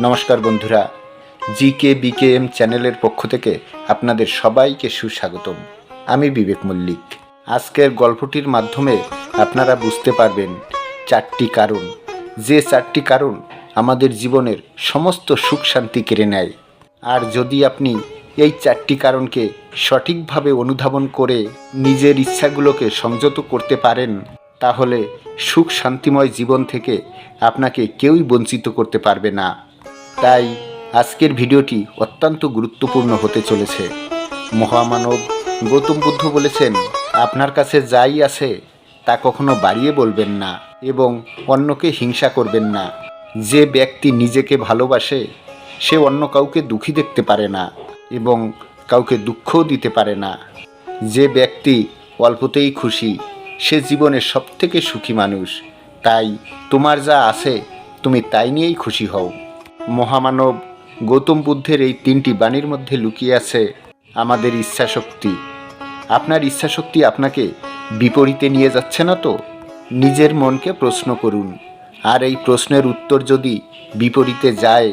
নমস্কার বন্ধুরা জি কে বিকে এম চ্যানেলের পক্ষ থেকে আপনাদের সবাইকে সুস্বাগতম। আমি বিবেক মল্লিক। আজকের গল্পটির মাধ্যমে আপনারা বুঝতে পারবেন চারটি কারণ। যে চারটি কারণ আমাদের জীবনের সমস্ত সুখ শান্তি কেড়ে নেয়। আর যদি আপনি এই চারটি কারণকে সঠিকভাবে অনুধাবন করে নিজের ইচ্ছাগুলোকে সংযত করতে পারেন, তাহলে সুখ শান্তিময় জীবন থেকে আপনাকে কেউই বঞ্চিত করতে পারবে না। তাই আজকের ভিডিওটি অত্যন্ত গুরুত্বপূর্ণ হতে চলেছে। মহামানব গৌতম বুদ্ধ বলেছেন, আপনার কাছে যাই আছে, তা কখনো বাড়িয়ে বলবেন না এবং অন্যকে হিংসা করবেন না। যে ব্যক্তি নিজেকে ভালোবাসে, সে অন্য কাউকে দুঃখী দেখতে পারে না এবং কাউকে দুঃখও দিতে পারে না। যে ব্যক্তি অল্পতেই খুশি, সে জীবনের সবথেকে সুখী মানুষ। তাই তোমার যা আছে, তুমি তাই নিয়েই খুশি হও। মহামানব গৌতম বুদ্ধের এই তিনটি বাণীর মধ্যে লুকিয়ে আছে আমাদের ইচ্ছাশক্তি। আপনার ইচ্ছাশক্তি আপনাকে বিপরীতে নিয়ে যাচ্ছে না তো? নিজের মনকে প্রশ্ন করুন। আর এই প্রশ্নের উত্তর যদি বিপরীতে যায়,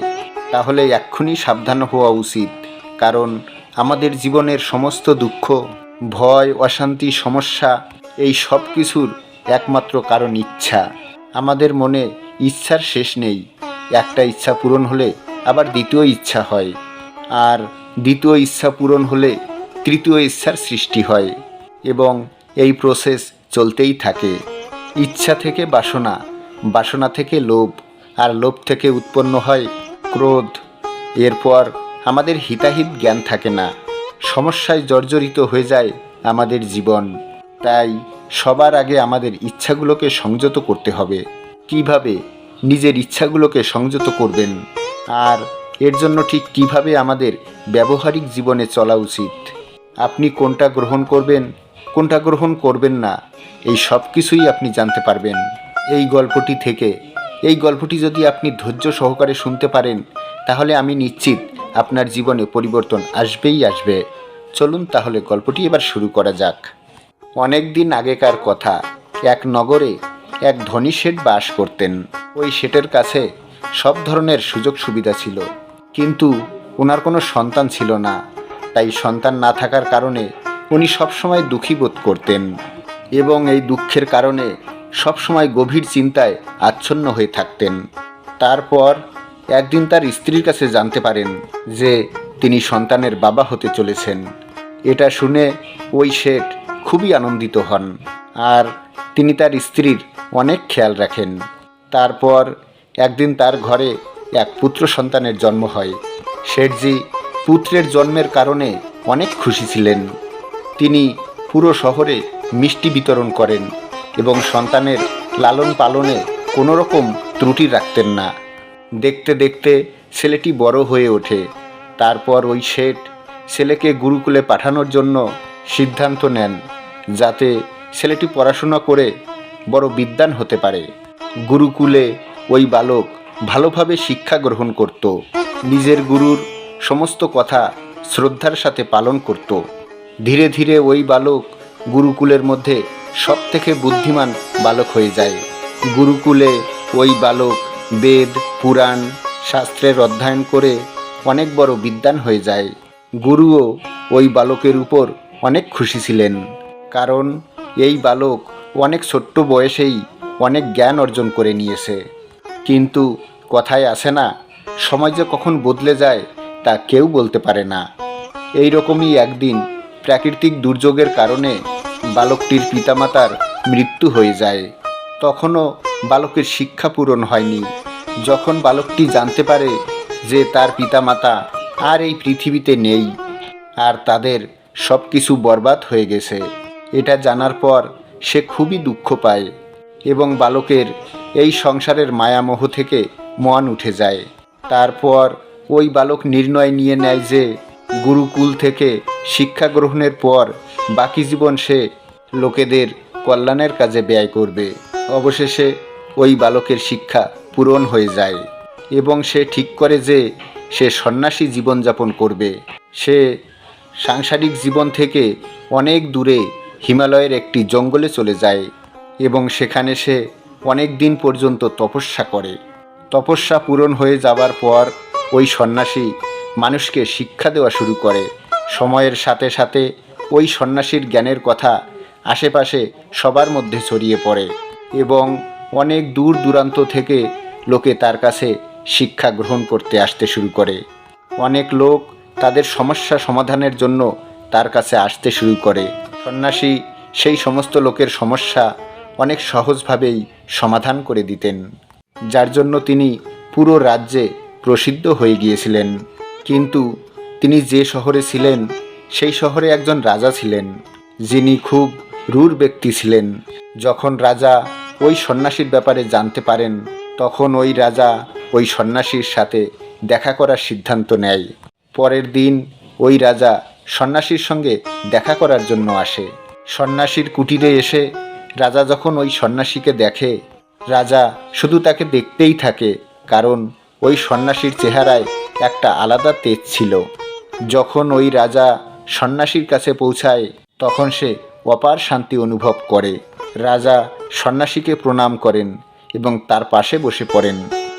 তাহলে এক্ষুনি সাবধান হওয়া উচিত। কারণ আমাদের জীবনের সমস্ত দুঃখ, ভয়, অশান্তি, সমস্যা, এই সব কিছুর একমাত্র কারণ ইচ্ছা। আমাদের মনে ইচ্ছার শেষ নেই। একটা ইচ্ছা পূরণ হলে আবার দ্বিতীয় ইচ্ছা হয়, আর দ্বিতীয় ইচ্ছা পূরণ হলে তৃতীয় ইচ্ছার সৃষ্টি হয় এবং এই প্রসেস চলতেই থাকে। ইচ্ছা থেকে বাসনা বাসনা থেকে লোভ, আর লোভ থেকে উৎপন্ন হয় ক্রোধ। এরপর আমাদের হিতাহিত জ্ঞান থাকে না, সমস্যায় জর্জরিত হয়ে যায় আমাদের জীবন। তাই সবার আগে আমাদের ইচ্ছাগুলোকে সংযত করতে হবে। কীভাবে? নিজের ইচ্ছাগুলোকে সংযত করবেন। আর এর জন্য ঠিক কীভাবে আমাদের ব্যবহারিক জীবনে চলা উচিত? আপনি কোনটা গ্রহণ করবেন, কোনটা গ্রহণ করবেন না, এই সব কিছুই আপনি জানতে পারবেন। এই গল্পটি থেকে, এই গল্পটি যদি আপনি ধৈর্য সহকারে শুনতে পারেন, তাহলে আমি নিশ্চিত আপনার জীবনে পরিবর্তন আসবেই আসবে। চলুন তাহলে গল্পটি এবার শুরু করা যাক। অনেক দিন আগেকার কথা, এক নগরে এক ধনী শেঠ বাস করতেন। ওই শেঠের কাছে সব ধরনের সুযোগ সুবিধা ছিল। কিন্তু ওনার কোনো সন্তান ছিল না। তাই সন্তান না থাকার কারণে উনি সবসময় দুঃখী বোধ করতেন এবং এই দুঃখের কারণে সবসময় গভীর চিন্তায় আচ্ছন্ন হয়ে থাকতেন। তারপর একদিন তার স্ত্রীর কাছে জানতে পারেন যে তিনি সন্তানের বাবা হতে চলেছেন। এটা শুনে ওই শেঠ খুবই আনন্দিত হন। আর তিনি তার স্ত্রীর অনেক খেয়াল রাখেন। তারপর একদিন তার ঘরে এক পুত্র সন্তানের জন্ম হয়। শেঠজি পুত্রের জন্মের কারণে অনেক খুশি ছিলেন। তিনি পুরো শহরে মিষ্টি বিতরণ করেন এবং সন্তানের লালন পালনে কোনো রকম ত্রুটি রাখতেন না। দেখতে দেখতে ছেলেটি বড় হয়ে ওঠে। তারপর ওই শেঠ ছেলেকে গুরুকুলে পাঠানোর জন্য সিদ্ধান্ত নেন যাতে ছেলেটি পড়াশোনা করে বড় বিদ্বান হতে পারে। গুরুকুলে ওই বালক ভালোভাবে শিক্ষা গ্রহণ করত। নিজের গুরুর সমস্ত কথা শ্রদ্ধার সাথে পালন করত। ধীরে ধীরে ওই বালক গুরুকুলের মধ্যে সব থেকে বুদ্ধিমান বালক হয়ে যায়। গুরুকুলে ওই বালক বেদ, পুরাণ, শাস্ত্রের অধ্যয়ন করে অনেক বড় বিদ্বান হয়ে যায়। গুরুও ওই বালকের উপর অনেক খুশি ছিলেন। কারণ এই বালক অনেক ছোট্ট বয়সেই অনেক জ্ঞান অর্জন করে নিয়েছে। কিন্তু কথায় আসে না, সময় যে কখন বদলে যায় তা কেউ বলতে পারে না। এই রকমই একদিন প্রাকৃতিক দুর্যোগের কারণে বালকটির পিতামাতার মৃত্যু হয়ে যায়। তখনও বালকের শিক্ষা পূরণ হয়নি। যখন বালকটি জানতে পারে যে তার পিতামাতা আর এই পৃথিবীতে নেই, আর তাদের সব কিছু বরবাদ হয়ে গেছে। এটা জানার পর সে খুবই দুঃখ পায় এবং বালকের এই সংসারের মায়ামোহ থেকে মন উঠে যায়। তারপর ওই বালক নির্ণয় নিয়ে নেয় যে গুরুকুল থেকে শিক্ষা গ্রহণের পর বাকি জীবন সে লোকেদের কল্যাণের কাজে ব্যয় করবে। অবশেষে ওই বালকের শিক্ষা পূরণ হয়ে যায় এবং সে ঠিক করে যে সে সন্ন্যাসী জীবনযাপন করবে। সে সাংসারিক জীবন থেকে অনেক দূরে হিমালয়ের একটি জঙ্গলে চলে যায় এবং সেখানে সে অনেক দিন পর্যন্ত তপস্যা করে। তপস্যা পূরণ হয়ে যাবার পর ওই সন্ন্যাসী মানুষকে শিক্ষা দেওয়া শুরু করে। সময়ের সাথে সাথে ওই সন্ন্যাসীর জ্ঞানের কথা আশেপাশে সবার মধ্যে ছড়িয়ে পড়ে এবং অনেক দূর দূরান্ত থেকে লোকে তার কাছে শিক্ষা গ্রহণ করতে আসতে শুরু করে। অনেক লোক তাদের সমস্যা সমাধানের জন্য তার কাছে আসতে শুরু করে। সন্ন্যাসী সেই সমস্ত লোকের সমস্যা অনেক সহজভাবেই সমাধান করে দিতেন। যার জন্য তিনি পুরো রাজ্যে প্রসিদ্ধ হয়ে গিয়েছিলেন। কিন্তু তিনি যে শহরে ছিলেন, সেই শহরে একজন রাজা ছিলেন, যিনি খুব রূঢ় ব্যক্তি ছিলেন। যখন রাজা ওই সন্ন্যাসীর ব্যাপারে জানতে পারেন, তখন ওই রাজা ওই সন্ন্যাসীর সাথে দেখা করার সিদ্ধান্ত নেয়। পরের দিন ওই রাজা সন্ন্যাসীর সঙ্গে দেখা করার জন্য আসে। সন্ন্যাসীর কুটিরে এসে রাজা যখন ওই সন্ন্যাসীকে দেখে, রাজা শুধু তাকে দেখতেই থাকে, কারণ ওই সন্ন্যাসীর চেহারায় একটা আলাদা তেজ ছিল। যখন ওই রাজা সন্ন্যাসীর কাছে পৌঁছায়, তখন সে অপার শান্তি অনুভব করে। রাজা সন্ন্যাসীকে প্রণাম করেন এবং তার পাশে বসে পড়েন।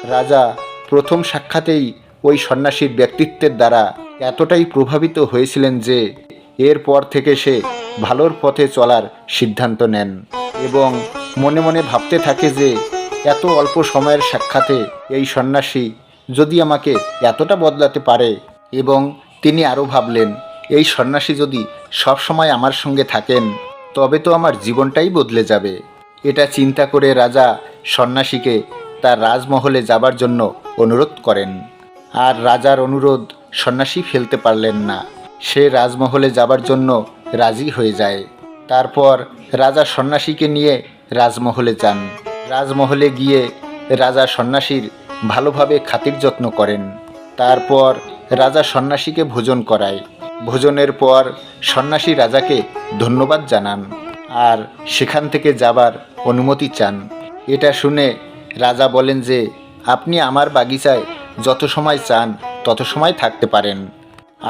রাজা প্রথম সাক্ষাতেই ওই সন্ন্যাসীর ব্যক্তিত্বের দ্বারা এতটাই প্রভাবিত হয়েছিলেন যে এরপর থেকে সে ভালোর পথে চলার সিদ্ধান্ত নেন এবং মনে মনে ভাবতে থাকে যে এত অল্প সময়ের সাক্ষাতে এই সন্ন্যাসী যদি আমাকে এতটা বদলাতে পারে এবং তিনি আরও ভাবলেন, এই সন্ন্যাসী যদি সব সময় আমার সঙ্গে থাকেন, তবে তো আমার জীবনটাই বদলে যাবে। এটা চিন্তা করে রাজা সন্ন্যাসীকে তার রাজমহলে যাবার জন্য অনুরোধ করেন। আর রাজার অনুরোধ সন্ন্যাসী ফেলতে পারলেন না। সে রাজমহলে যাবার জন্য রাজি হয়ে যায়। তারপর রাজা সন্ন্যাসীকে নিয়ে রাজমহলে যান। রাজমহলে গিয়ে রাজা সন্ন্যাসীর ভালোভাবে খাতির যত্ন করেন। তারপর রাজা সন্ন্যাসীকে ভোজন করায়। ভোজনের পর সন্ন্যাসী রাজাকে ধন্যবাদ জানান আর সেখান থেকে যাবার অনুমতি চান। এটা শুনে রাজা বলেন যে, আপনি আমার বাগিচায় যত সময় চান, তত সময় থাকতে পারেন।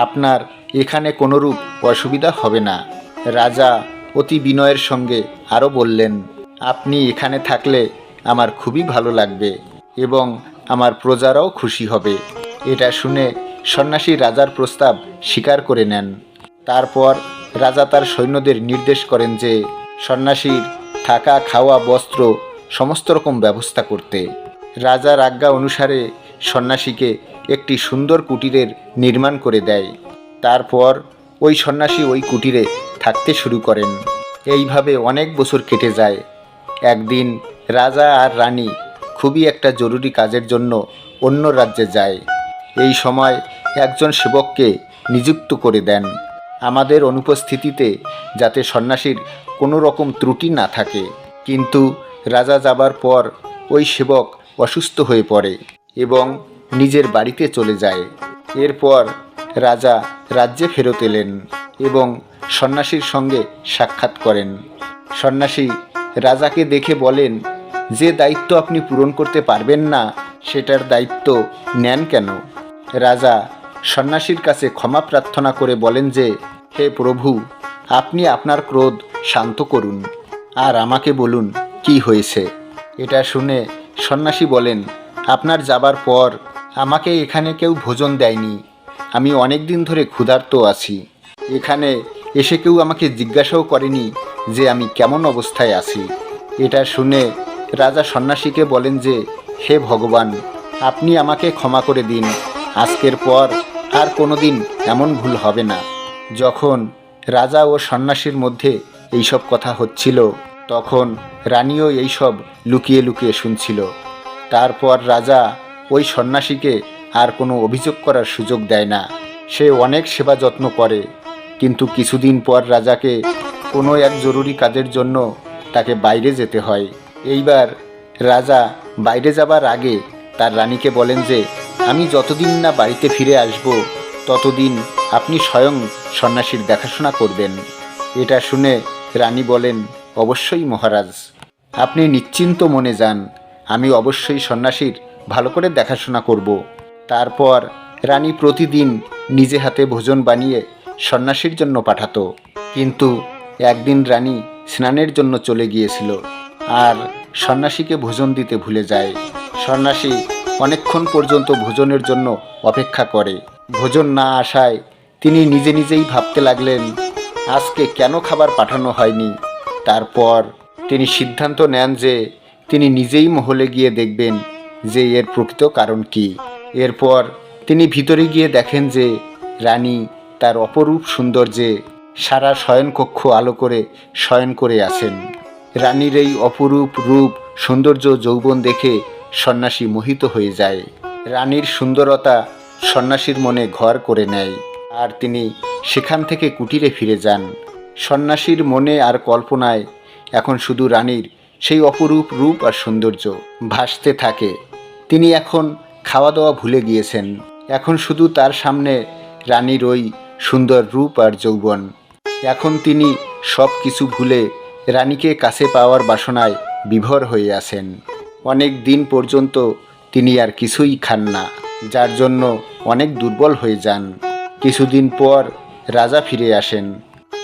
আপনার এখানে কোনোরূপ অসুবিধা হবে না। রাজা অতি বিনয়ের সঙ্গে আরও বললেন, আপনি এখানে থাকলে আমার খুবই ভালো লাগবে এবং আমার প্রজারাও খুশি হবে। এটা শুনে সন্ন্যাসী রাজার প্রস্তাব স্বীকার করে নেন। তারপর রাজা তার সৈন্যদের নির্দেশ করেন যে সন্ন্যাসীর থাকা খাওয়া বস্ত্র, সমস্ত রকম ব্যবস্থা করতে। রাজার আজ্ঞা অনুসারে সন্ন্যাসীকে একটি সুন্দর কুটিরের নির্মাণ করে দেয়। তারপর ওই সন্ন্যাসী ওই কুটিরে থাকতে শুরু করেন। এইভাবে অনেক বছর কেটে যায়। একদিন রাজা আর রানী খুবই একটা জরুরি কাজের জন্য অন্য রাজ্যে যায়। এই সময় একজন সেবককে নিযুক্ত করে দেন। আমাদের অনুপস্থিতিতে যাতে সন্ন্যাসীর কোনো রকম ত্রুটি না থাকে। কিন্তু রাজা যাবার পর ওই সেবক অসুস্থ হয়ে পড়ে। এবং নিজের বাড়িতে চলে যায়। এরপর রাজা রাজ্যে ফেরত এলেন এবং সন্ন্যাসীর সঙ্গে সাক্ষাৎ করেন। সন্ন্যাসী রাজাকে দেখে বলেন, যে দায়িত্ব আপনি পূরণ করতে পারবেন না, সেটার দায়িত্ব নেন কেন? রাজা সন্ন্যাসীর কাছে ক্ষমা প্রার্থনা করে বলেন যে, হে প্রভু, আপনি আপনার ক্রোধ শান্ত করুন, আর আমাকে বলুন কি হয়েছে? এটা শুনে সন্ন্যাসী বলেন আপনার যাবার পর আমাকে এখানে কেউ ভোজন দেয়নি। আমি অনেক দিন ধরে ক্ষুধার্ত আছি। এখানে এসে কেউ আমাকে জিজ্ঞাসাও করেনি যে আমি কেমন অবস্থায় আছি। এটা শুনে রাজা সন্ন্যাসীকে বলেন যে, হে ভগবান, আপনি আমাকে ক্ষমা করে দিন। আজকের পর আর কোনো দিন এমন ভুল হবে না। যখন রাজা ও সন্ন্যাসীর মধ্যে এইসব কথা হচ্ছিল, তখন রানীও এইসব লুকিয়ে লুকিয়ে শুনছিল। তারপর রাজা ওই সন্ন্যাসীকে আর কোনো অভিযোগ করার সুযোগ দেয় না। সে অনেক সেবা যত্ন করে, কিন্তু কিছুদিন পর রাজাকে কোনো এক জরুরি কাজের জন্য তাকে বাইরে যেতে হয়। এইবার রাজা বাইরে যাবার আগে তার রানীকে বলেন যে, আমি যতদিন না বাড়িতে ফিরে আসব, ততদিন আপনি স্বয়ং সন্ন্যাসীর দেখাশোনা করবেন। এটা শুনে রানী বলেন, অবশ্যই মহারাজ, আপনি নিশ্চিন্ত মনে যান আমি অবশ্যই সন্ন্যাসীর ভালো করে দেখাশোনা করব। তারপর রানী প্রতিদিন নিজে হাতে ভোজন বানিয়ে সন্ন্যাসীর জন্য পাঠাতো। কিন্তু একদিন রানী স্নানের জন্য চলে গিয়েছিল আর সন্ন্যাসীকে ভোজন দিতে ভুলে যায়। সন্ন্যাসী অনেকক্ষণ পর্যন্ত ভোজনের জন্য অপেক্ষা করে। ভোজন না আসায় তিনি নিজে নিজেই ভাবতে লাগলেন, আজকে কেন খাবার পাঠানো হয়নি? তারপর তিনি সিদ্ধান্ত নেন যে তিনি নিজেই মহলে গিয়ে দেখবেন যে এর প্রকৃত কারণ কি। এরপর তিনি ভিতরে গিয়ে দেখেন যে রানী তার অপরূপ সৌন্দর্যে সারা শয়নকক্ষ আলো করে শয়ন করে আছেন। রানীর এই অপরূপ রূপ, সৌন্দর্য, যৌবন দেখে সন্ন্যাসী মোহিত হয়ে যায়। রানীর সুন্দরতা সন্ন্যাসীর মনে ঘর করে নেয় আর তিনি সেখান থেকে কুটিরে ফিরে যান। সন্ন্যাসীর মনে আর কল্পনায় এখন শুধু রানীর সেই অপরূপ রূপ আর সৌন্দর্য ভাসতে থাকে। তিনি এখন খাওয়া দাওয়া ভুলে গিয়েছেন। এখন শুধু তার সামনে রানীর ওই সুন্দর রূপ আর যৌবন। এখন তিনি সব কিছু ভুলে রানীকে কাছে পাওয়ার বাসনায় বিভোর হয়ে আছেন। অনেক দিন পর্যন্ত তিনি আর কিছুই খান না, যার জন্য অনেক দুর্বল হয়ে যান। কিছুদিন পর রাজা ফিরে আসেন।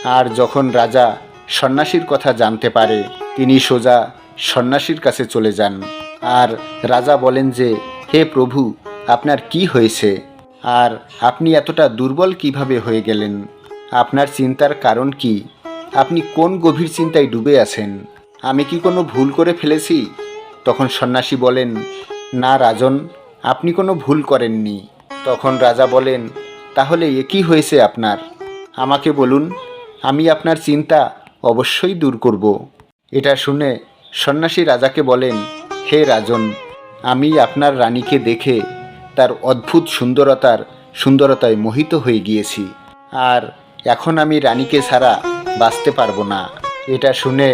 আর যখন রাজা সন্ন্যাসীর কথা জানতে পারে তিনি সোজা সন্ন্যাসীর কাছে চলে যান। আর রাজা বলেন যে, হে প্রভু, আপনার কি হয়েছে? আর আপনি এতটা দুর্বল কীভাবে হয়ে গেলেন? আপনার চিন্তার কারণ কি? আপনি কোন গভীর চিন্তায় ডুবে আছেন? আমি কি কোনো ভুল করে ফেলেছি? তখন সন্ন্যাসী বলেন, না রাজন, আপনি কোনো ভুল করেননি। তখন রাজা বলেন, তাহলে এ কি হয়েছে আপনার? আমাকে বলুন, আমি আপনার চিন্তা অবশ্যই দূর করব। এটা শুনে সন্ন্যাসী রাজাকে বলেন, হে রাজন, আমি আপনার রানীকে দেখে তার অদ্ভুত সুন্দরতার সুন্দরতায় মোহিত হয়ে গিয়েছি, আর এখন আমি রানীকে ছাড়া বাঁচতে পারব না। এটা শুনে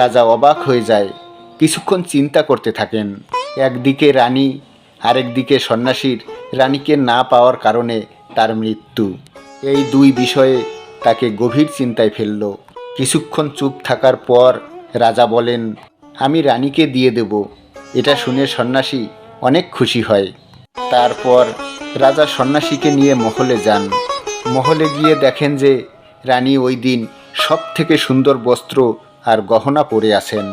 রাজা অবাক হয়ে যায়, কিছুক্ষণ চিন্তা করতে থাকেন। একদিকে রানী, আরেকদিকে সন্ন্যাসীর রানীকে না পাওয়ার কারণে তার মৃত্যু। এই দুই বিষয়ে তাকে গভীর চিন্তায় ফেলল। কিছুক্ষণ চুপ থাকার পর রাজা বলেন, আমি রানীকে দিয়ে দেব। এটা শুনে সন্ন্যাসী অনেক খুশি হয়। তারপর রাজা সন্ন্যাসীকে নিয়ে মহলে যান। মহলে গিয়ে দেখেন যে রানী ওই দিন সব থেকে সুন্দর বস্ত্র আর গহনা পরে আছেন।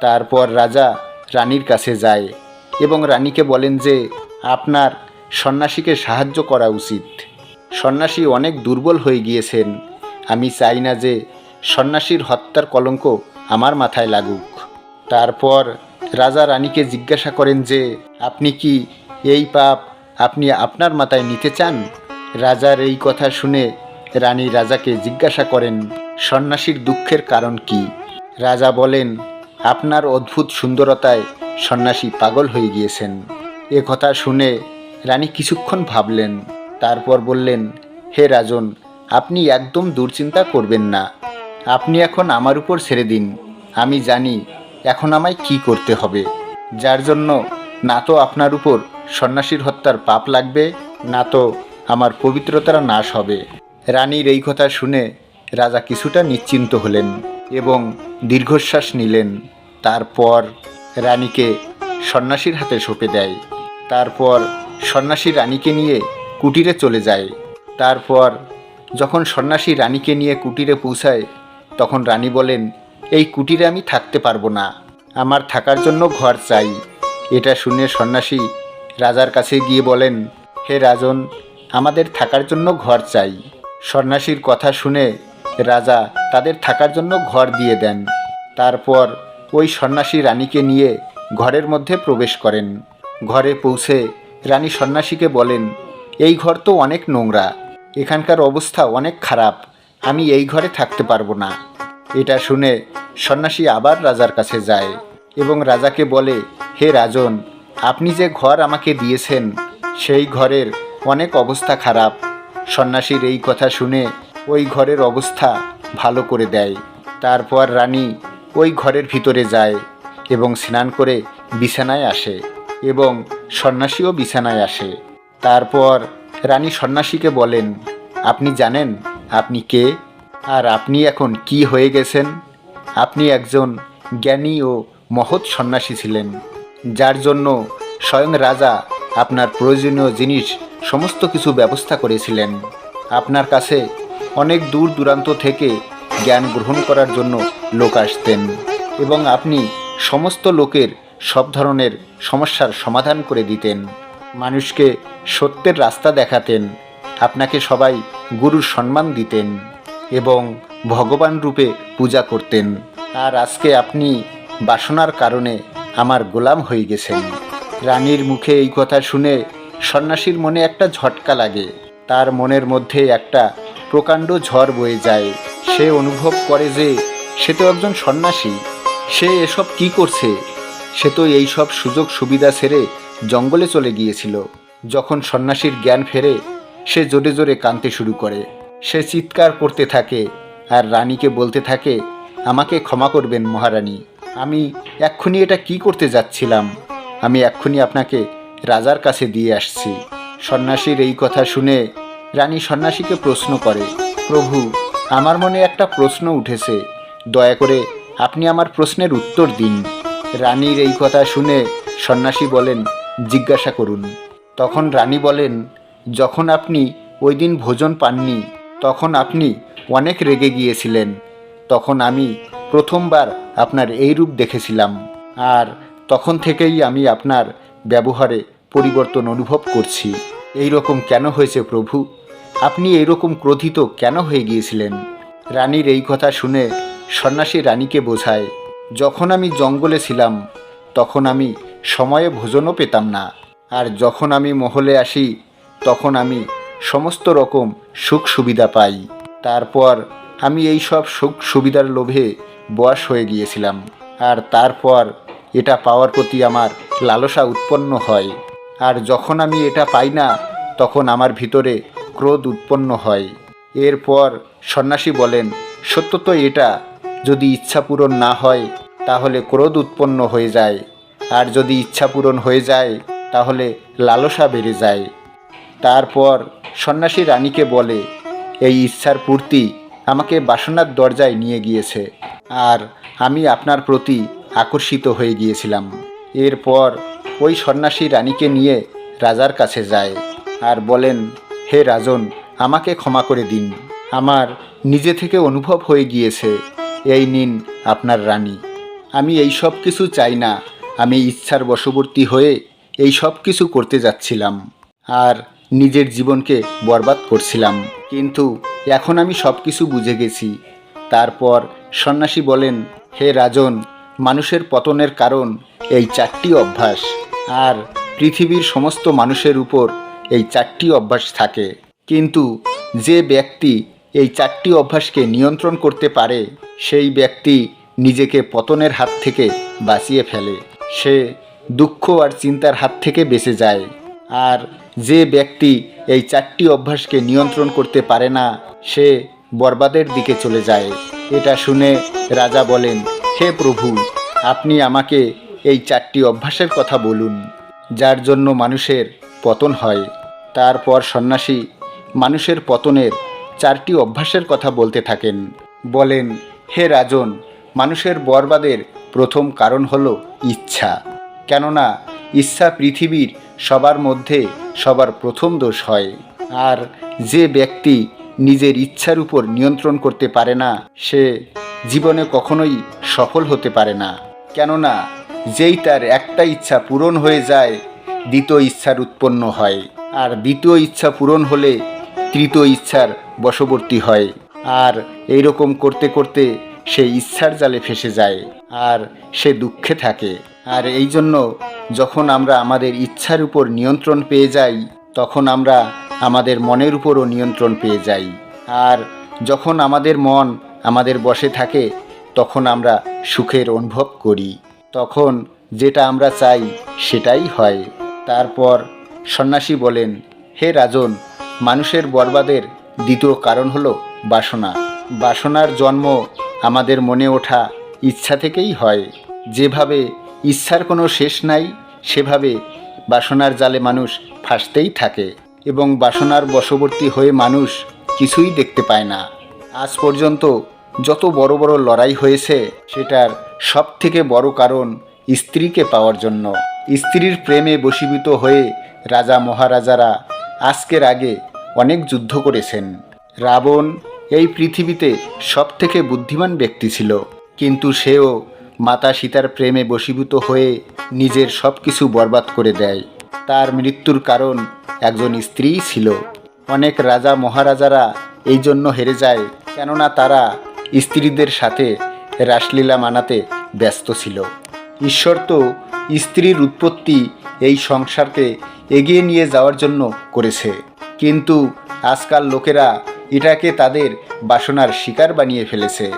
তারপর রাজা রানীর কাছে যায় এবং রানীকে বলেন যে, আপনার সন্ন্যাসীকে সাহায্য করা উচিত। সন্ন্যাসী অনেক দুর্বল হয়ে গিয়েছেন। আমি চাই না যে সন্ন্যাসীর হত্যার কলঙ্ক আমার মাথায় লাগুক। তারপর রাজা রানীকে জিজ্ঞাসা করেন যে, আপনি কি এই পাপ আপনি আপনার মাথায় নিতে চান? রাজার এই কথা শুনে রানী রাজাকে জিজ্ঞাসা করেন, সন্ন্যাসীর দুঃখের কারণ কি? রাজা বলেন, আপনার অদ্ভুত সুন্দরতায় সন্ন্যাসী পাগল হয়ে গিয়েছেন। এ কথা শুনে রানী কিছুক্ষণ ভাবলেন, তারপর বললেন, হে রাজন, আপনি একদম দুশ্চিন্তা করবেন না। আপনি এখন আমার উপর ছেড়ে দিন। আমি জানি এখন আমায় কি করতে হবে। যার জন্য না তো আপনার উপর সন্ন্যাসীর হত্যার পাপ লাগবে, না তো আমার পবিত্রতার নাশ হবে। রানীর এই কথা শুনে রাজা কিছুটা নিশ্চিন্ত হলেন এবং দীর্ঘশ্বাস নিলেন। তারপর রানীকে সন্ন্যাসীর হাতে সঁপে দেয়। তারপর সন্ন্যাসী রানীকে নিয়ে কুটিরে চলে যায়। তারপর যখন সন্ন্যাসী রানীকে নিয়ে কুটিরে পৌঁছায় তখন রানী বলেন, এই কুটিরে আমি থাকতে পারব না। আমার থাকার জন্য ঘর চাই। এটা শুনে সন্ন্যাসী রাজার কাছে গিয়ে বলেন, হে রাজন, আমাদের থাকার জন্য ঘর চাই। সন্ন্যাসীর কথা শুনে রাজা তাদের থাকার জন্য ঘর দিয়ে দেন। তারপর ওই সন্ন্যাসী রানীকে নিয়ে ঘরের মধ্যে প্রবেশ করেন। ঘরে পৌঁছে রানী সন্ন্যাসীকে বলেন, এই ঘর তো অনেক নোংরা। এখানকার অবস্থা অনেক খারাপ। আমি এই ঘরে থাকতে পারব না। এটা শুনে সন্ন্যাসী আবার রাজার কাছে যায় এবং রাজাকে বলে, হে রাজন, আপনি যে ঘর আমাকে দিয়েছেন, সেই ঘরের অনেক অবস্থা খারাপ। সন্ন্যাসীর এই কথা শুনে ওই ঘরের অবস্থা ভালো করে দেয়। তারপর রানী ওই ঘরের ভিতরে যায় এবং স্নান করে বিছানায় আসে এবং সন্ন্যাসীও বিছানায় আসে। তারপর রানী সন্ন্যাসীকে বলেন, আপনি জানেন আপনি কে? আর আপনি এখন কি হয়ে গেছেন? আপনি একজন জ্ঞানী ও মহৎ সন্ন্যাসী ছিলেন, যার জন্য স্বয়ং রাজা আপনার প্রয়োজনীয় জিনিস সমস্ত কিছু ব্যবস্থা করেছিলেন। আপনার কাছে অনেক দূর দূরান্ত থেকে জ্ঞান গ্রহণ করার জন্য লোক আসতেন এবং আপনি সমস্ত লোকের সব ধরনের সমস্যার সমাধান করে দিতেন। মানুষকে সত্যের রাস্তা দেখাতেন। আপনাকে সবাই গুরুর সম্মান দিতেন এবং ভগবান রূপে পূজা করতেন। আর আজকে আপনি বাসনার কারণে আমার গোলাম হয়ে গেছেন। রানীর মুখে এই কথা শুনে সন্ন্যাসীর মনে একটা ঝটকা লাগে। তার মনের মধ্যে একটা প্রকাণ্ড ঝড় বয়ে যায়। সে অনুভব করে যে সে তো একজন সন্ন্যাসী। সে এসব কি করছে? সে তো এই সব সুযোগ সুবিধা ছেড়ে জঙ্গলে চলে গিয়েছিল। যখন সন্ন্যাসীর জ্ঞান ফেরে সে জোরে জোরে কাঁদতে শুরু করে। সে চিৎকার করতে থাকে আর রানীকে বলতে থাকে, আমাকে ক্ষমা করবেন মহারানী, আমি এক্ষুনি এটা কি করতে যাচ্ছিলাম? আমি এক্ষুনি আপনাকে রাজার কাছে দিয়ে আসছি। সন্ন্যাসীর এই কথা শুনে রানী সন্ন্যাসীকে প্রশ্ন করে, প্রভু, আমার মনে একটা প্রশ্ন উঠেছে। দয়া করে আপনি আমার প্রশ্নের উত্তর দিন। রানীর এই কথা শুনে সন্ন্যাসী বলেন, জিজ্ঞাসা করুন। তখন রানী বলেন যখন আপনি ওই দিন ভোজন পাননি, তখন আপনি অনেক রেগে গিয়েছিলেন। তখন আমি প্রথমবার আপনার এই রূপ দেখেছিলাম। আর তখন থেকেই আমি আপনার ব্যবহারে পরিবর্তন অনুভব করছি। এই রকম কেন হয়েছে প্রভু? আপনি এইরকম ক্রোধিত কেন হয়ে গিয়েছিলেন? রানীর এই কথা শুনে সন্ন্যাসী রানীকে বোঝায়, যখন আমি জঙ্গলে ছিলাম, তখন আমি সময়ে ভোজনও পেতাম না। আর যখন আমি মহলে আসি তখন আমি সমস্ত রকম সুখ সুবিধা পাই। তারপর আমি এই সব সুখ সুবিধার লোভে বয়স হয়ে গিয়েছিলাম। আর তারপর এটা পাওয়ার প্রতি আমার লালসা উৎপন্ন হয়। আর যখন আমি এটা পাই না, তখন আমার ভিতরে ক্রোধ উৎপন্ন হয়। এরপর সন্ন্যাসী বলেন, সত্য তো এটা, যদি ইচ্ছা পূরণ না হয়, তাহলে ক্রোধ উৎপন্ন হয়ে যায়। আর যদি ইচ্ছা পূরণ হয়ে যায়, তাহলে লালসা বেড়ে যায়। তারপর সন্ন্যাসী রানীকে বলে, এই ইচ্ছার পূর্তি আমাকে বাসনার দরজায় নিয়ে গিয়েছে আর আমি আপনার প্রতি আকর্ষিত হয়ে গিয়েছিলাম। এরপর ওই সন্ন্যাসী রানীকে নিয়ে রাজার কাছে যায় আর বলেন, হে রাজন, আমাকে ক্ষমা করে দিন। আমার নিজে থেকে অনুভব হয়ে গিয়েছে। এই নিন আপনার রানী। আমি এই সব কিছু চাই না। আমি ইচ্ছার বশবর্তী হয়ে এই সব কিছু করতে যাচ্ছিলাম। আর নিজের জীবনকে বরবাদ করছিলাম। কিন্তু এখন আমি সব কিছু বুঝে গেছি। তারপর সন্ন্যাসী বলেন, হে রাজন, মানুষের পতনের কারণ এই চারটি অভ্যাস, আর পৃথিবীর সমস্ত মানুষের উপর এই চারটি অভ্যাস থাকে। কিন্তু যে ব্যক্তি এই চারটি অভ্যাসকে নিয়ন্ত্রণ করতে পারে, সেই ব্যক্তি নিজেকে পতনের হাত থেকে বাঁচিয়ে ফেলে। সে দুঃখ আর চিন্তার হাত থেকে বেঁচে যায়। আর যে ব্যক্তি এই চারটি অভ্যাসকে নিয়ন্ত্রণ করতে পারে না, সে বরবাদের দিকে চলে যায়। এটা শুনে রাজা বলেন, হে প্রভু, আপনি আমাকে এই চারটি অভ্যাসের কথা বলুন, যার জন্য মানুষের পতন হয়। তারপর সন্ন্যাসী মানুষের পতনের চারটি অভ্যাসের কথা বলতে থাকেন। বলেন, হে রাজন, মানুষের বরবাদের প্রথম কারণ হলো ইচ্ছা। কেননা ইচ্ছা পৃথিবীর সবার মধ্যে সবার প্রথম দোষ হয়। আর যে ব্যক্তি নিজের ইচ্ছার উপর নিয়ন্ত্রণ করতে পারে না, সে জীবনে কখনোই সফল হতে পারে না। কেননা, যেই তার একটা ইচ্ছা পূরণ হয়ে যায়, দ্বিতীয় ইচ্ছার উৎপন্ন হয়। আর দ্বিতীয় ইচ্ছা পূরণ হলে তৃতীয় ইচ্ছার বশবর্তী হয়। আর এইরকম করতে করতে সে ইচ্ছার জালে ফেসে যায়, আর সে দুঃখে থাকে। আর এই জন্য যখন আমরা আমাদের ইচ্ছার উপর নিয়ন্ত্রণ পেয়ে যাই, তখন আমরা আমাদের মনের উপরও নিয়ন্ত্রণ পেয়ে যাই। আর যখন আমাদের মন আমাদের বসে থাকে, তখন আমরা সুখের অনুভব করি। তখন যেটা আমরা চাই, সেটাই হয়। তারপর সন্ন্যাসী বলেন, হে রাজন, মানুষের বরবাদের দ্বিতীয় কারণ হলো বাসনা। বাসনার জন্ম আমাদের মনে ওঠা ইচ্ছা থেকেই হয়। যেভাবে ইচ্ছার কোনো শেষ নাই, সেভাবে বাসনার জালে মানুষ ফাঁসতেই থাকে এবং বাসনার বশবর্তী হয়ে মানুষ কিছুই দেখতে পায় না। আজ পর্যন্ত যত বড় বড় লড়াই হয়েছে, সেটার সব থেকে বড় কারণ স্ত্রীকে পাওয়ার জন্য। স্ত্রীর প্রেমে বশীভূত হয়ে রাজা মহারাজারা আজকের আগে অনেক যুদ্ধ করেছেন। রাবণ এই পৃথিবীতে সব থেকে বুদ্ধিমান ব্যক্তি ছিল, কিন্তু সেও মাতা সীতার প্রেমে বশীভূত হয়ে নিজের সব কিছু বরবাদ করে দেয়। তার মৃত্যুর কারণ একজন স্ত্রী ছিল। অনেক রাজা মহারাজারা এই জন্য হেরে যায়, কেননা তারা স্ত্রীদের সাথে রাসলীলা মানাতে ব্যস্ত ছিল। ঈশ্বর তো স্ত্রীর উৎপত্তি এই সংসারকে এগিয়ে নিয়ে যাওয়ার জন্য করেছে। কিন্তু আজকাল লোকেরা এটাকে তাদের বাসনার শিকার বানিয়ে ফেলেছে।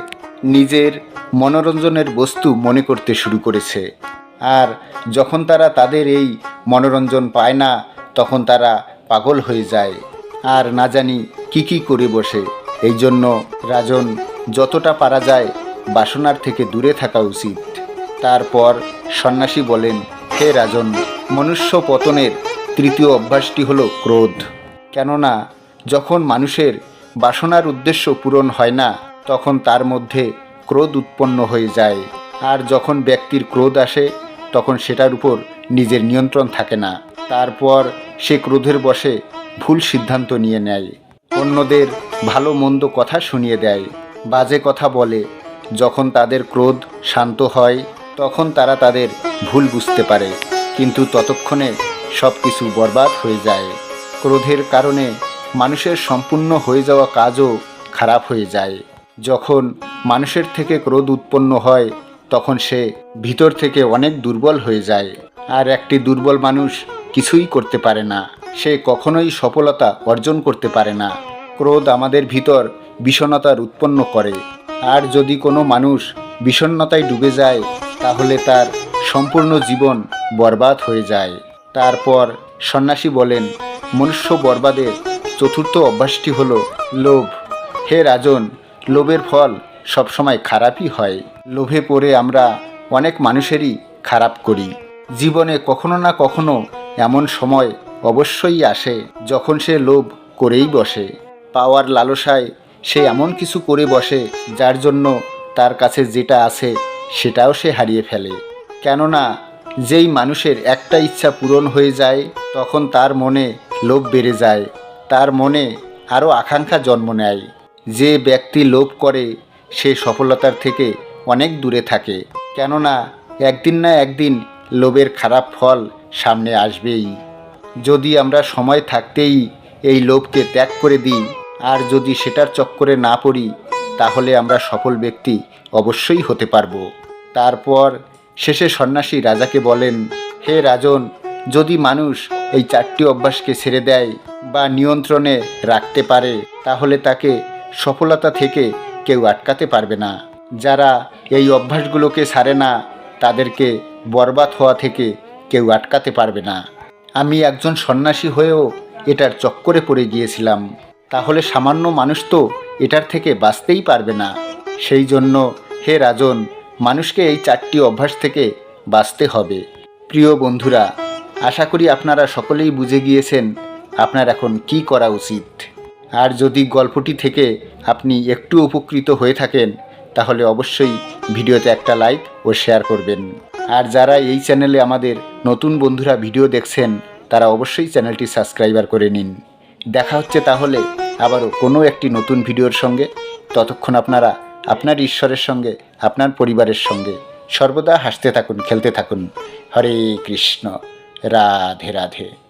নিজের মনোরঞ্জনের বস্তু মনে করতে শুরু করেছে। আর যখন তারা তাদের এই মনোরঞ্জন পায় না, তখন তারা পাগল হয়ে যায়। আর না জানি কি কি করে বসে। এই জন্য রাজন যতটা পারা যায় বাসনার থেকে দূরে থাকা উচিত। তারপর সন্ন্যাসী বলেন, হে রাজন, মনুষ্য পতনের তৃতীয় অভ্যাসটি হলো ক্রোধ। কেননা, যখন মানুষের বাসনার উদ্দেশ্য পূরণ হয় না তখন তার মধ্যে ক্রোধ উৎপন্ন হয়ে যায়। আর যখন ব্যক্তির ক্রোধ আসে, তখন সেটার উপর নিজের নিয়ন্ত্রণ থাকে না। তারপর সে ক্রোধের বশে ভুল সিদ্ধান্ত নিয়ে নেয়। অন্যদের ভালো মন্দ কথা শুনিয়ে দেয়। বাজে কথা বলে। যখন তাদের ক্রোধ শান্ত হয়, তখন তারা তাদের ভুল বুঝতে পারে। কিন্তু ততক্ষণে সব কিছু বরবাদ হয়ে যায়। ক্রোধের কারণে মানুষের সম্পূর্ণ হয়ে যাওয়া কাজও খারাপ হয়ে যায়। যখন মানুষের থেকে ক্রোধ উৎপন্ন হয়, তখন সে ভিতর থেকে অনেক দুর্বল হয়ে যায়। আর একটি দুর্বল মানুষ কিছুই করতে পারে না। সে কখনোই সফলতা অর্জন করতে পারে না। ক্রোধ আমাদের ভিতর বিষণ্ণতার উৎপন্ন করে। আর যদি কোনো মানুষ বিষণ্ণতায় ডুবে যায়, তাহলে তার সম্পূর্ণ জীবন বরবাদ হয়ে যায়। তারপর সন্ন্যাসী বলেন, মনুষ্য বরবাদের চতুর্থ অভ্যাসটি হল লোভ। হে রাজন লোভের ফল সবসময় খারাপই হয়। লোভে পড়ে আমরা অনেক মানুষেরই খারাপ করি। জীবনে কখনো না কখনো এমন সময় অবশ্যই আসে, যখন সে লোভ করেই বসে। পাওয়ার লালসায় সে এমন কিছু করে বসে, যার জন্য তার কাছে যেটা আছে সেটাও সে হারিয়ে ফেলে। কেননা, যেই মানুষের একটা ইচ্ছা পূরণ হয়ে যায়, তখন তার মনে লোভ বেড়ে যায়, তার মনে আরও আকাঙ্ক্ষা জন্ম নেয়। যে ব্যক্তি লোভ করে, সে সফলতার থেকে অনেক দূরে থাকে। কেননা, একদিন না একদিন লোভের খারাপ ফল সামনে আসবেই। যদি আমরা সময় থাকতেই এই লোভকে ত্যাগ করে দিই, আর যদি সেটার চক্করে না পড়ি, তাহলে আমরা সফল ব্যক্তি অবশ্যই হতে পারব। তারপর শেষে সন্ন্যাসী রাজাকে বলেন, হে রাজন, যদি মানুষ এই চারটি অভ্যাসকে ছেড়ে দেয় বা নিয়ন্ত্রণে রাখতে পারে, তাহলে তাকে সফলতা থেকে কেউ আটকাতে পারবে না। যারা এই অভ্যাসগুলোকে সারে না, তাদেরকে বরবাদ হওয়া থেকে কেউ আটকাতে পারবে না। আমি একজন সন্ন্যাসী হয়েও এটার চক্করে পড়ে গিয়েছিলাম। তাহলে সামান্য মানুষ তো এটার থেকে বাঁচতেই পারবে না। সেই জন্য হে রাজন, মানুষকে এই চারটি অভ্যাস থেকে বাঁচতে হবে। প্রিয় বন্ধুরা, আশা করি আপনারা সকলেই বুঝে গিয়েছেন আপনার এখন কি করা উচিত। আর যদি গল্পটি থেকে আপনি একটু উপকৃত হয়ে থাকেন, তাহলে অবশ্যই ভিডিওতে একটা লাইক ও শেয়ার করবেন। আর যারা এই চ্যানেলে আমাদের নতুন বন্ধুরা ভিডিও দেখছেন, তারা অবশ্যই চ্যানেলটি সাবস্ক্রাইবার করে নিন। দেখা হচ্ছে তাহলে আবারও কোনো একটি নতুন ভিডিওর সঙ্গে। ততক্ষণ আপনারা আপনার ঈশ্বরের সঙ্গে, আপনার পরিবারের সঙ্গে সর্বদা হাসতে থাকুন, খেলতে থাকুন। হরে কৃষ্ণ। রাধে রাধে।